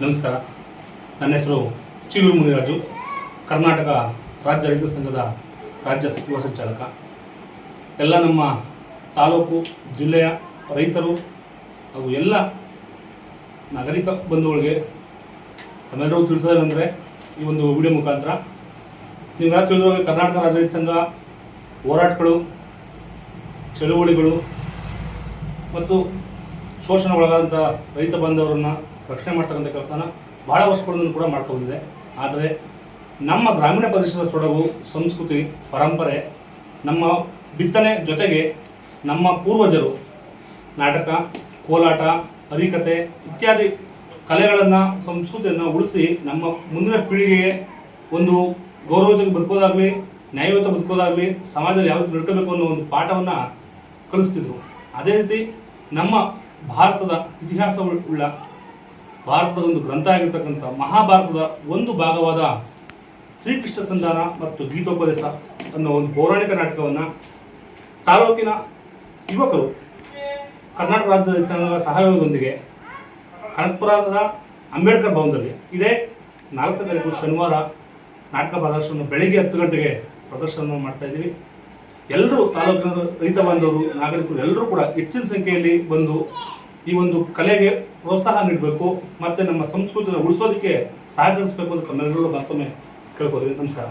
ನಮಸ್ಕಾರ. ನನ್ನ ಹೆಸರು ಚೀಲೂರು ಮುನಿರಾಜು. ಕರ್ನಾಟಕ ರಾಜ್ಯ ರೈತ ಸಂಘದ ರಾಜ್ಯ ಯುವ ಸಂಚಾಲಕ. ಎಲ್ಲ ನಮ್ಮ ತಾಲೂಕು, ಜಿಲ್ಲೆಯ ರೈತರು ಹಾಗೂ ಎಲ್ಲ ನಾಗರಿಕ ಬಂಧುಗಳಿಗೆ ತಮ್ಮೆಲ್ಲರೂ ತಿಳಿಸೋದೇನೆಂದರೆ ಈ ಒಂದು ವಿಡಿಯೋ ಮುಖಾಂತರ ನೀವೆಲ್ಲ ತಿಳಿದ ಹಾಗೆ ಕರ್ನಾಟಕ ರಾಜ್ಯ ರೈತ ಸಂಘ ಹೋರಾಟಗಳು, ಚಳುವಳಿಗಳು ಮತ್ತು ಶೋಷಣೆಗೊಳಗಾದಂಥ ರೈತ ಬಾಂಧವರನ್ನು ರಕ್ಷಣೆ ಮಾಡ್ತಕ್ಕಂಥ ಕೆಲಸನ ಭಾಳ ವರ್ಷಗಳಿಂದ ಕೂಡ ಮಾಡ್ಕೊಂಡಿದೆ. ಆದರೆ ನಮ್ಮ ಗ್ರಾಮೀಣ ಪ್ರದೇಶದ ಸೊಡಗು, ಸಂಸ್ಕೃತಿ, ಪರಂಪರೆ, ನಮ್ಮ ಬಿತ್ತನೆ ಜೊತೆಗೆ ನಮ್ಮ ಪೂರ್ವಜರು ನಾಟಕ, ಕೋಲಾಟ, ಹರಿಕತೆ ಇತ್ಯಾದಿ ಕಲೆಗಳನ್ನು, ಸಂಸ್ಕೃತಿಯನ್ನು ಉಳಿಸಿ ನಮ್ಮ ಮುಂದಿನ ಪೀಳಿಗೆಗೆ ಒಂದು ಗೌರವತೆಗೆ ಬದುಕೋದಾಗಲಿ, ನ್ಯಾಯಯುತ ಬದುಕೋದಾಗಲಿ ಸಮಾಜದಲ್ಲಿ ಯಾವತ್ತು ನಡ್ಕೋಬೇಕು ಅನ್ನೋ ಒಂದು ಪಾಠವನ್ನು ಕಲಿಸ್ತಿದ್ರು. ಅದೇ ರೀತಿ ನಮ್ಮ ಭಾರತದ ಇತಿಹಾಸ ಉಳ್ಳ ಭಾರತದ ಒಂದು ಗ್ರಂಥ ಆಗಿರ್ತಕ್ಕಂಥ ಮಹಾಭಾರತದ ಒಂದು ಭಾಗವಾದ ಶ್ರೀಕೃಷ್ಣ ಸಂಧಾನ ಮತ್ತು ಗೀತೋಪದೇಶ ಅನ್ನೋ ಒಂದು ಪೌರಾಣಿಕ ನಾಟಕವನ್ನು ತಾಲೂಕಿನ ಯುವಕರು ಕರ್ನಾಟಕ ರಾಜ್ಯ ಸಂಘದ ಸಹಯೋಗದೊಂದಿಗೆ ಕನಕಪುರದ ಅಂಬೇಡ್ಕರ್ ಭವನದಲ್ಲಿ ಇದೇ ನಾಲ್ಕು ತಾರೀಕು ಶನಿವಾರ ನಾಟಕ ಪ್ರದರ್ಶನ ಬೆಳಿಗ್ಗೆ ಹತ್ತು ಗಂಟೆಗೆ ಪ್ರದರ್ಶನ ಮಾಡ್ತಾ ಇದ್ದೀವಿ. ಎಲ್ಲರೂ ತಾಲೂಕಿನ ರೈತ ಬಾಂಧವರು, ನಾಗರಿಕರು ಎಲ್ಲರೂ ಕೂಡ ಹೆಚ್ಚಿನ ಸಂಖ್ಯೆಯಲ್ಲಿ ಬಂದು ಈ ಒಂದು ಕಲೆಗೆ ಪ್ರೋತ್ಸಾಹ ನೀಡಬೇಕು, ಮತ್ತು ನಮ್ಮ ಸಂಸ್ಕೃತಿನ ಉಳಿಸೋದಕ್ಕೆ ಸಹಕರಿಸಬೇಕು ಅಂತ ಮತ್ತೊಮ್ಮೆ ಕೇಳ್ಕೊತೀವಿ ನಮಸ್ಕಾರ.